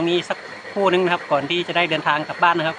รงนี้สักคู่นึงนะครับ ก่อนที่จะได้เดินทางกลับบ้านนะครับ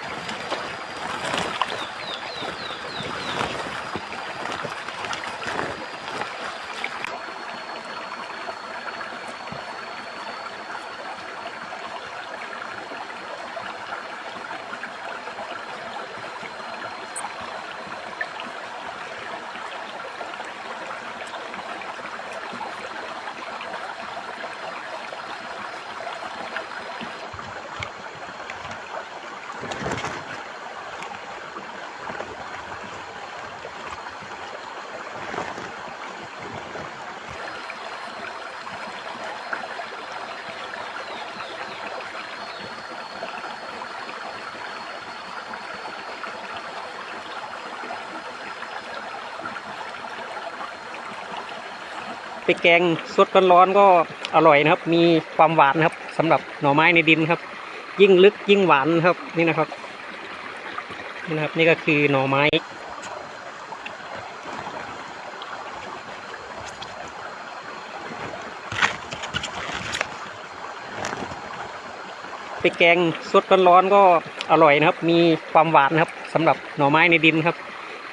ไปแกงสดร้อนๆก็อร่อยนะครับ มีความหวานนะครับสำหรับหน่อไม้ในดินครับ ยิ่งลึกยิ่งหวานครับนี่นะครับนี่นะครับ นี่ก็คือหน่อไม้ไปแกงสดร้อนๆก็อร่อยนะครับ มีความหวานนะครับสำหรับหน่อไม้ในดินครับ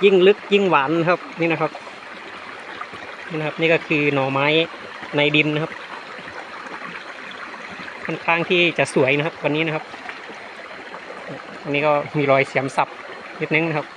ยิ่งลึกยิ่งหวานครับนี่นะครับ นี่นะครับ นี่ก็คือหน่อไม้ในดินนะครับ ค่อนข้างที่จะสวยนะครับวันนี้นะครับอันนี้ก็มีรอยเสียมสับนิดนึงนะครับ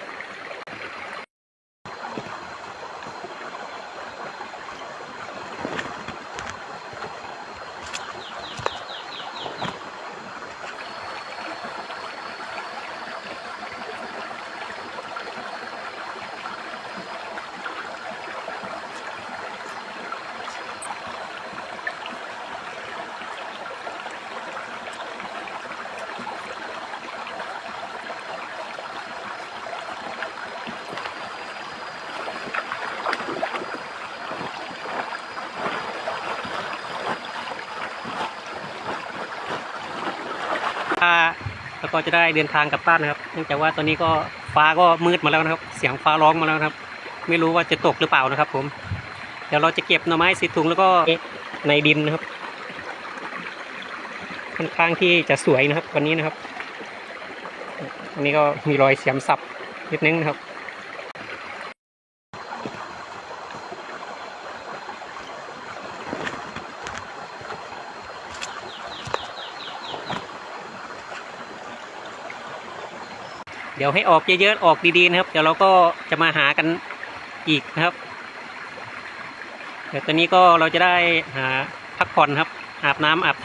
แล้ว ก็จะได้เดินทางกลับบ้านนะครับเนื่องจากว่าตอนนี้ก็ฟ้าก็มืดมาแล้วนะครับ เสียงฟ้าร้องมาแล้วนะครับ ไม่รู้ว่าจะตกหรือเปล่านะครับ ผม เดี๋ยวเราจะเก็บหน่อไม้สีถุงแล้วก็ในดินนะครับค่อนข้างที่จะสวยนะครับวันนี้นะครับอันนี้ก็มีรอยเสียมสับนิดนึงนะครับ ดี๋ยวให้ออกเยอะๆออกดีๆนะครับ เดี๋ยวเราก็จะมาหากันอีกนะครับ เดี๋ยวตอนนี้ก็เราจะได้หาพักผ่อนครับ อาบน้ำอาบ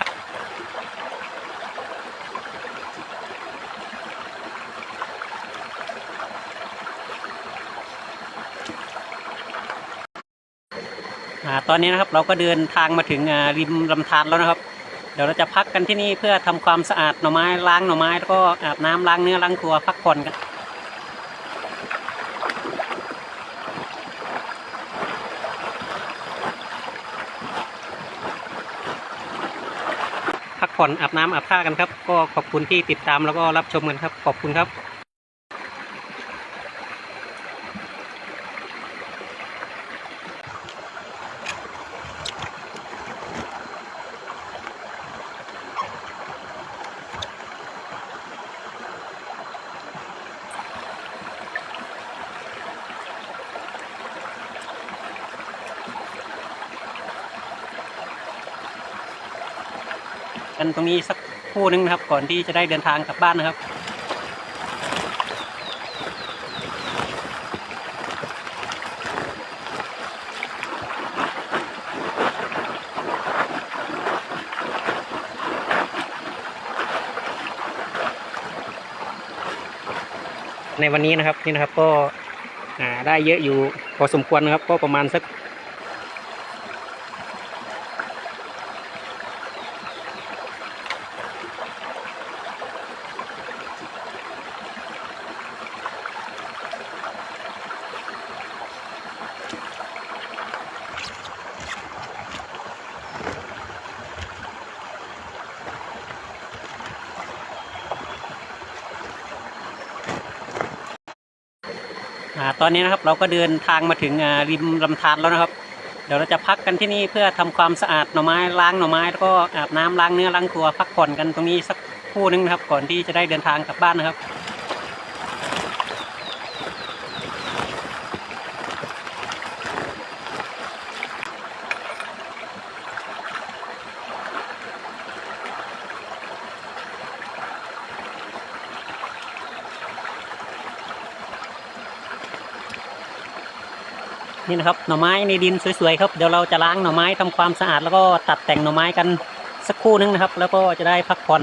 ตอนนี้นะครับเราก็เดินทางมาถึงริมลำธารแล้วนะครับ เดี๋ยวเราจะพักกันที่นี่เพื่อทำความสะอาดหน่อไม้ล้างหน่อไม้แล้วก็อาบน้ำล้างเนื้อล้างตัวพักผ่อนกันพักผ่อนอาบน้ำอาบท่ากันครับ ก็ขอบคุณที่ติดตามแล้วก็รับชมกันครับ ขอบคุณครับ กันตรงนี้สักคู่นึงนะครับ ก่อนที่จะได้เดินทางกลับบ้านนะครับในวันนี้นะครับนี่นะครับก็ได้เยอะอยู่พอสมควรนะครับ ก็ประมาณสัก ตอนนี้นะครับเราก็เดินทางมาถึงริมลำธารแล้วนะครับ เดี๋ยวเราจะพักกันที่นี่เพื่อทำความสะอาดหน่อไม้ล้างหน่อไม้แล้วก็อาบน้ำล้างเนื้อล้างตัวพักผ่อนกันตรงนี้สักคู่นึงนะครับ ก่อนที่จะได้เดินทางกลับบ้านนะครับ นี่นะครับหน่อไม้ในดินสวยๆครับเดี๋ยวเราจะล้างหน่อไม้ทำความสะอาดแล้วก็ตัดแต่งหน่อไม้กันสักครู่นึงนะครับ แล้วก็จะได้พักผ่อน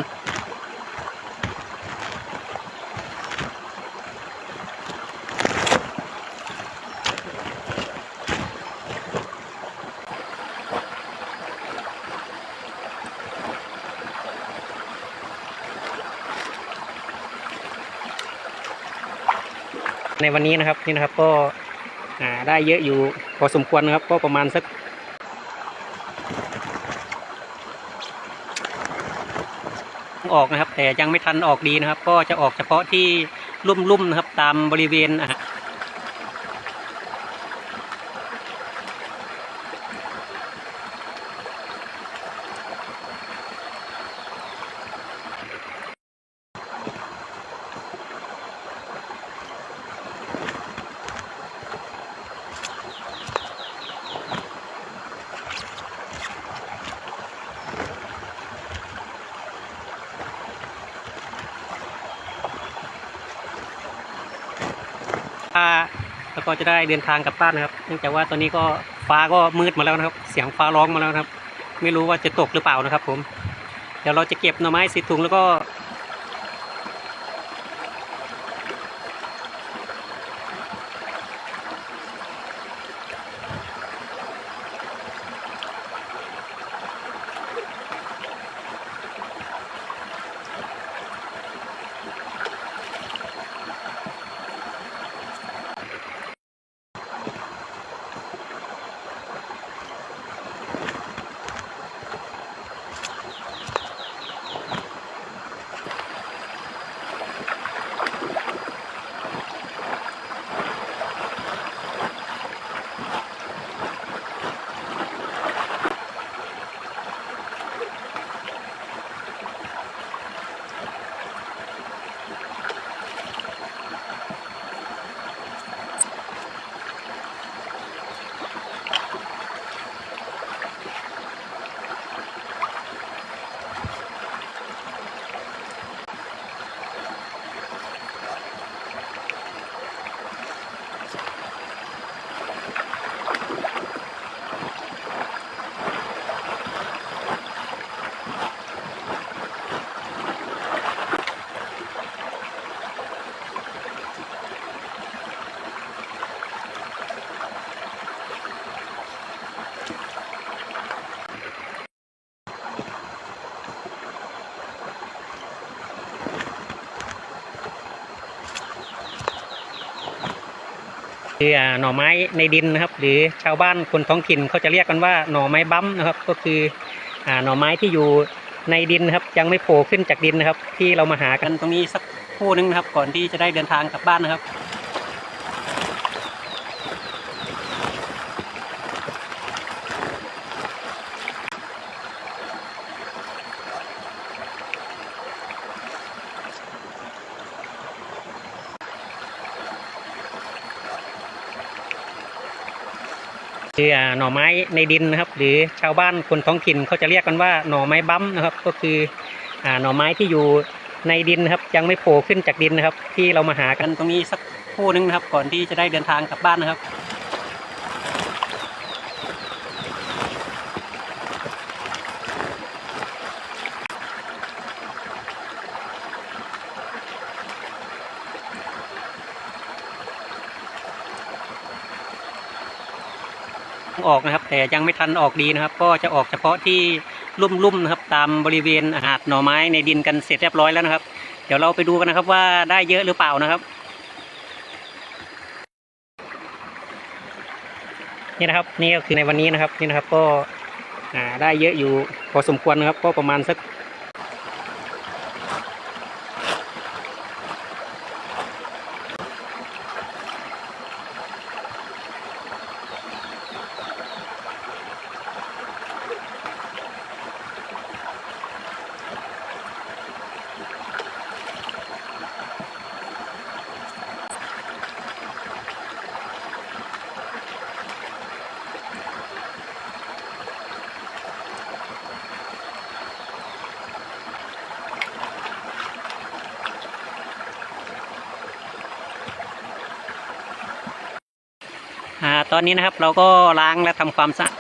ในวันนี้นะครับนี่นะครับก็ อ่าได้เยอะอยู่พอสมควรนะครับก็ประมาณสักออกนะครับ แต่ยังไม่ทันออกดีนะครับ ก็จะออกเฉพาะที่ลุ่มๆนะครับ ตามบริเวณอะาแล้วก็จะได้เดินทางกลับบ้านนะครับเนื่องจากว่าตอนนี้ก็ฟ้าก็มืดมาแล้วนะครับ เสียงฟ้าร้องมาแล้วนะครับ ไม่รู้ว่าจะตกหรือเปล่านะครับ ผม เดี๋ยวเราจะเก็บหน่อไม้สีถุงแล้วก็ คือหน่อไม้ในดินนะครับ หรือชาวบ้านคนท้องถิ่นเขาจะเรียกกันว่าหน่อไม้บั้มนะครับ ก็คือหน่อไม้ที่อยู่ในดินนะครับยังไม่โผล่ขึ้นจากดินนะครับ ที่เรามาหากันตรงนี้สักคู่นึงนะครับ ก่อนที่จะได้เดินทางกลับบ้านนะครับ คือหน่อไม้ในดินนะครับ หรือชาวบ้านคนท้องถิ่นเขาจะเรียกกันว่าหน่อไม้บั้มนะครับ ก็คือหน่อไม้ที่อยู่ในดินนะครับ ยังไม่โผล่ขึ้นจากดินนะครับ ที่เรามาหากันตรงนี้สักคู่นึงนะครับ ก่อนที่จะได้เดินทางกลับบ้านนะครับ ออกนะครับ แต่ยังไม่ทันออกดีนะครับ ก็จะออกเฉพาะที่ลุ่มๆนะครับ ตามบริเวณหาดหน่อไม้ในดินกันเสร็จเรียบร้อยแล้วนะครับ เดี๋ยวเราไปดูกันนะครับว่าได้เยอะหรือเปล่านะครับนี่นะครับนี่ก็คือในวันนี้นะครับนี่นะครับก็ได้เยอะอยู่พอสมควรนะครับ ก็ประมาณสัก ตอนนี้นะครับ เราก็ล้างและทำความสะอา